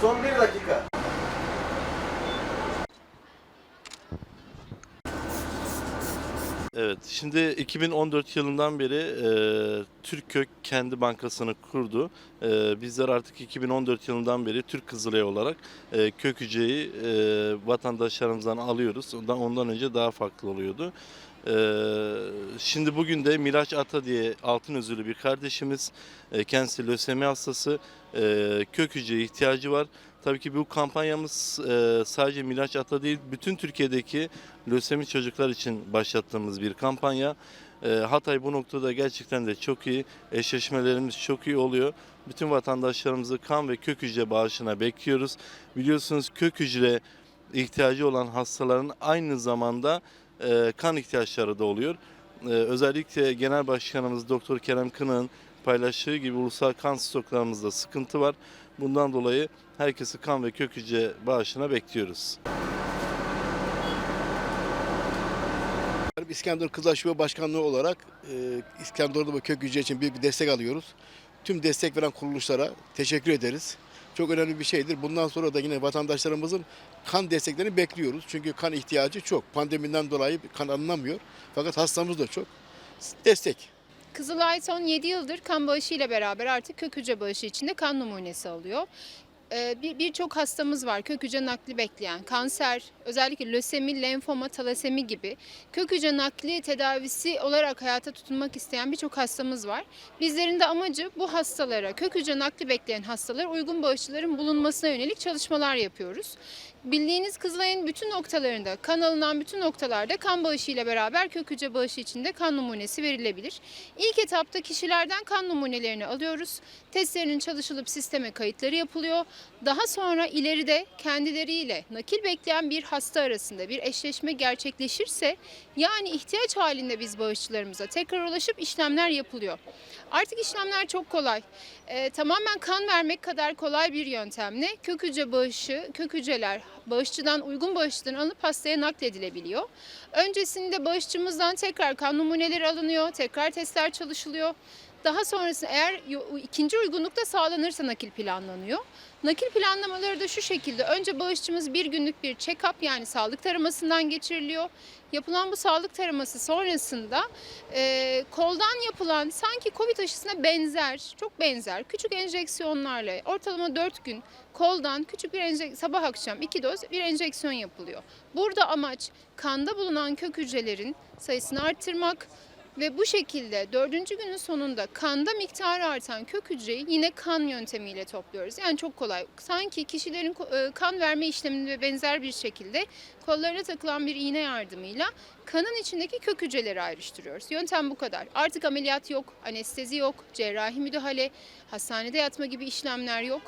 Son bir dakika. Evet, şimdi 2014 yılından beri e, Türkkök kendi bankasını kurdu. E, bizler artık 2014 yılından beri Türk Kızılayı olarak e, kök hücreyi e, vatandaşlarımızdan alıyoruz. Ondan, ondan önce daha farklı oluyordu. E, şimdi bugün de Miraç Ata diye altın özürlü bir kardeşimiz, e, kendisi lösemi hastası, e, kök hücreye ihtiyacı var. Tabii ki bu kampanyamız e, sadece Miraç Ata değil, bütün Türkiye'deki lösemi çocuklar için başlattığımız bir kampanya. Hatay bu noktada gerçekten de çok iyi. Eşleşmelerimiz çok iyi oluyor. Bütün vatandaşlarımızı kan ve kök hücre bağışına bekliyoruz. Biliyorsunuz kök hücre ihtiyacı olan hastaların aynı zamanda e, kan ihtiyaçları da oluyor. E, özellikle Genel Başkanımız Doktor Kerem Kınık'ın paylaştığı gibi ulusal kan stoklarımızda sıkıntı var. Bundan dolayı herkesi kan ve kök hücre bağışına bekliyoruz. İskenderun Kızılay Başkanlığı olarak e, İskenderun'da kök hücre için büyük bir destek alıyoruz. Tüm destek veren kuruluşlara teşekkür ederiz. Çok önemli bir şeydir. Bundan sonra da yine vatandaşlarımızın kan desteklerini bekliyoruz. Çünkü kan ihtiyacı çok. Pandemiden dolayı kan alınamıyor. Fakat hastamız da çok. Destek. Kızılay son 7 yıldır kan bağışı ile beraber artık kök hücre bağışı içinde kan numunesi alıyor. Ee, bir- Birçok hastamız var kök hücre nakli bekleyen. Kanser, özellikle lösemi, lenfoma, talasemi gibi kök hücre nakli tedavisi olarak hayata tutunmak isteyen birçok hastamız var. Bizlerin de amacı bu hastalara, kök hücre nakli bekleyen hastalara uygun bağışçıların bulunmasına yönelik çalışmalar yapıyoruz. Bildiğiniz Kızılay'ın bütün noktalarında, kan alınan bütün noktalarda kan bağışı ile beraber kök hücre bağışı içinde kan numunesi verilebilir. İlk etapta kişilerden kan numunelerini alıyoruz. Testlerinin çalışılıp sisteme kayıtları yapılıyor. Daha sonra ileride kendileriyle nakil bekleyen bir hasta arasında bir eşleşme gerçekleşirse yani ihtiyaç halinde biz bağışçılarımıza tekrar ulaşıp işlemler yapılıyor. Artık işlemler çok kolay. Ee, tamamen kan vermek kadar kolay bir yöntemle kök hücre bağışı, kök hücreler bağışçıdan uygun bağışçıdan alınıp hastaya nakledilebiliyor. Öncesinde bağışçımızdan tekrar kan numuneleri alınıyor, tekrar testler çalışılıyor. Daha sonrasında eğer ikinci uygunlukta sağlanırsa nakil planlanıyor. Nakil planlamaları da şu şekilde. Önce bağışçımız bir günlük bir check-up yani sağlık taramasından geçiriliyor. Yapılan bu sağlık taraması sonrasında e, koldan yapılan sanki Covid aşısına benzer, çok benzer küçük enjeksiyonlarla ortalama 4 gün koldan küçük bir enjek sabah akşam iki doz bir enjeksiyon yapılıyor. Burada amaç kanda bulunan kök hücrelerin sayısını arttırmak, ve bu şekilde dördüncü günün sonunda kanda miktarı artan kök hücreyi yine kan yöntemiyle topluyoruz. Yani çok kolay. Sanki kişilerin e, kan verme işleminde benzer bir şekilde kollarına takılan bir iğne yardımıyla kanın içindeki kök hücreleri ayrıştırıyoruz. Yöntem bu kadar. Artık ameliyat yok, anestezi yok, cerrahi müdahale, hastanede yatma gibi işlemler yok.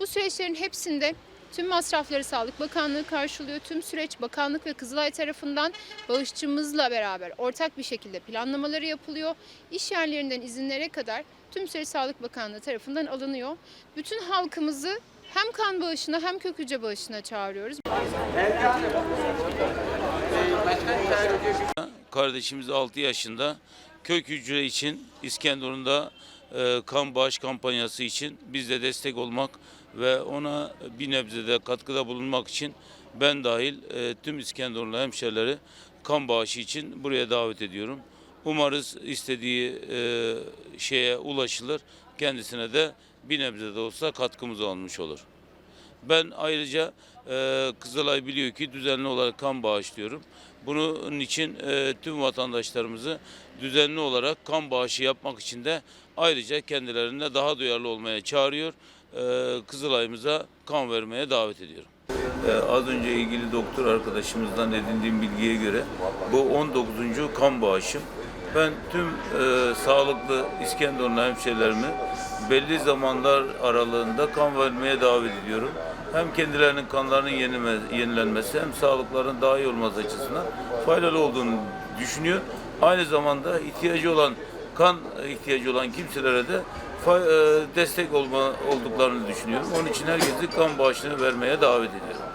Bu süreçlerin hepsinde Tüm masrafları Sağlık Bakanlığı karşılıyor. Tüm süreç bakanlık ve Kızılay tarafından bağışçımızla beraber ortak bir şekilde planlamaları yapılıyor. İş yerlerinden izinlere kadar tüm süreç Sağlık Bakanlığı tarafından alınıyor. Bütün halkımızı hem kan bağışına hem kök hücre bağışına çağırıyoruz. Kardeşimiz 6 yaşında kök hücre için İskenderun'da e, kan bağış kampanyası için biz de destek olmak ve ona bir nebze de katkıda bulunmak için ben dahil e, tüm İskenderunlu hemşerileri kan bağışı için buraya davet ediyorum. Umarız istediği e, şeye ulaşılır. Kendisine de bir nebze de olsa katkımız olmuş olur. Ben ayrıca e, Kızılay biliyor ki düzenli olarak kan bağışlıyorum. Bunun için e, tüm vatandaşlarımızı düzenli olarak kan bağışı yapmak için de ayrıca kendilerine daha duyarlı olmaya çağırıyor. E, Kızılay'ımıza kan vermeye davet ediyorum. E, az önce ilgili doktor arkadaşımızdan edindiğim bilgiye göre bu 19. kan bağışım. Ben tüm e, sağlıklı İskenderunlu hemşehrilerimi belli zamanlar aralığında kan vermeye davet ediyorum. Hem kendilerinin kanlarının yenilme- yenilenmesi hem sağlıklarının daha iyi olması açısından faydalı olduğunu düşünüyor. Aynı zamanda ihtiyacı olan kan ihtiyacı olan kimselere de destek olma olduklarını düşünüyorum. Onun için herkesi kan bağışını vermeye davet ediyorum.